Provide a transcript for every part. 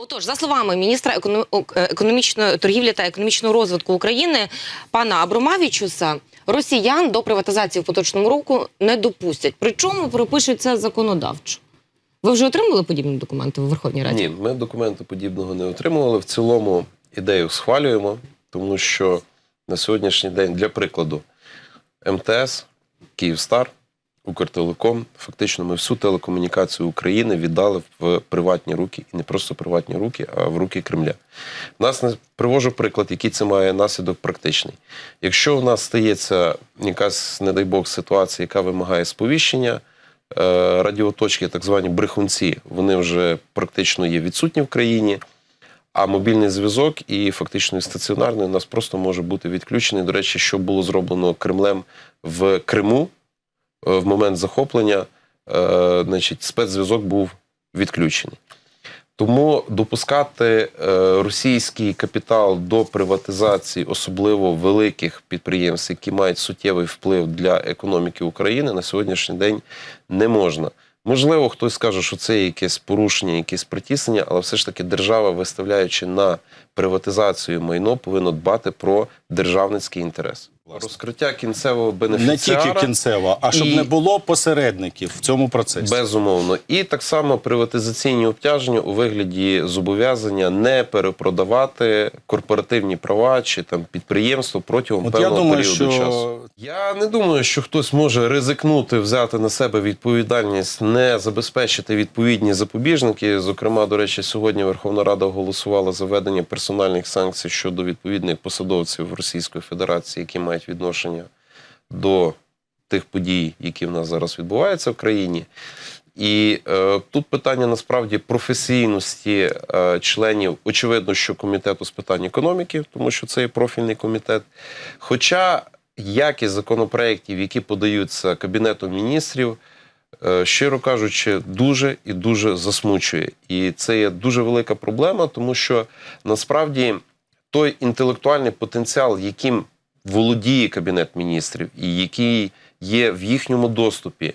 Отож, за словами міністра е, економічної торгівлі та економічного розвитку України пана Абромавічуса, росіян до приватизації в поточному року не допустять. Причому пропишуть це законодавчо. Ви вже отримали подібні документи в Верховній Раді? Ні, ми документу подібного не отримували. В цілому ідею схвалюємо, тому що на сьогоднішній день, для прикладу, МТС, Київстар, Укртелеком, фактично ми всю телекомунікацію України віддали в приватні руки, і не просто приватні руки, а в руки Кремля. Нас не привожу приклад, який це має наслідок практичний. Якщо у нас стається якась, не дай Бог, ситуація, яка вимагає сповіщення, е, радіоточки, так звані брехунці, вони вже практично є відсутні в країні. А мобільний зв'язок і фактично і стаціонарний у нас просто може бути відключений. До речі, що було зроблено Кремлем в Криму в момент захоплення, е, значить, спецзв'язок був відключений. Тому допускати е, російський капітал до приватизації, особливо великих підприємств, які мають суттєвий вплив для економіки України, на сьогоднішній день не можна. Можливо, хтось скаже, що це якесь порушення, якесь притіснення, але все ж таки держава, виставляючи на приватизацію майно, повинна дбати про державницький інтерес. Розкриття кінцевого Не тільки кінцево, а щоб і- не було посередників в цьому процесі. Безумовно. І так само приватизаційні обтяження у вигляді зобов'язання не перепродавати корпоративні права чи там підприємство протягом От я певного думаю, періоду що часу. Я не думаю, що хтось може ризикнути взяти на себе відповідальність, не забезпечити відповідні запобіжники. Зокрема, до речі, сьогодні Верховна Рада голосувала за введення персональних санкцій щодо відповідних посадовців Російської Федерації, які мають відношення до тих подій, які в нас зараз відбуваються в країні. І е, тут питання насправді професійності е, членів, очевидно, що комітету з питань економіки, тому що це є профільний комітет. Хоча якість законопроєктів, які подаються Кабінетом міністрів, е, щиро кажучи, дуже і дуже засмучує. І це є дуже велика проблема, тому що насправді той інтелектуальний потенціал, яким володіє Кабінет міністрів, і який є в їхньому доступі,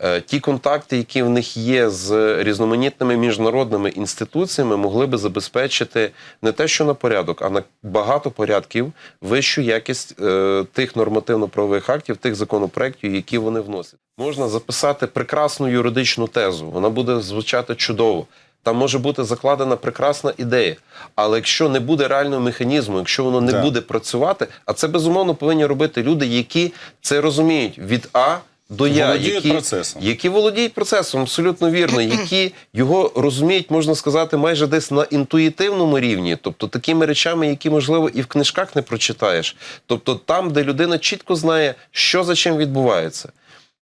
е, ті контакти, які в них є з різноманітними міжнародними інституціями, могли би забезпечити не те, що на порядок, а на багато порядків вищу якість е, тих нормативно-правових актів, тих законопроєктів, які вони вносять. Можна записати прекрасну юридичну тезу, вона буде звучати чудово. Там може бути закладена прекрасна ідея. Але якщо не буде реального механізму, якщо воно не Так. буде працювати, а це безумовно повинні робити люди, які це розуміють від А до Я, Володіють які, процесом. які володіють процесом, абсолютно вірно, які його розуміють, можна сказати, майже десь на інтуїтивному рівні, тобто такими речами, які можливо і в книжках не прочитаєш. Тобто там, де людина чітко знає, що за чим відбувається.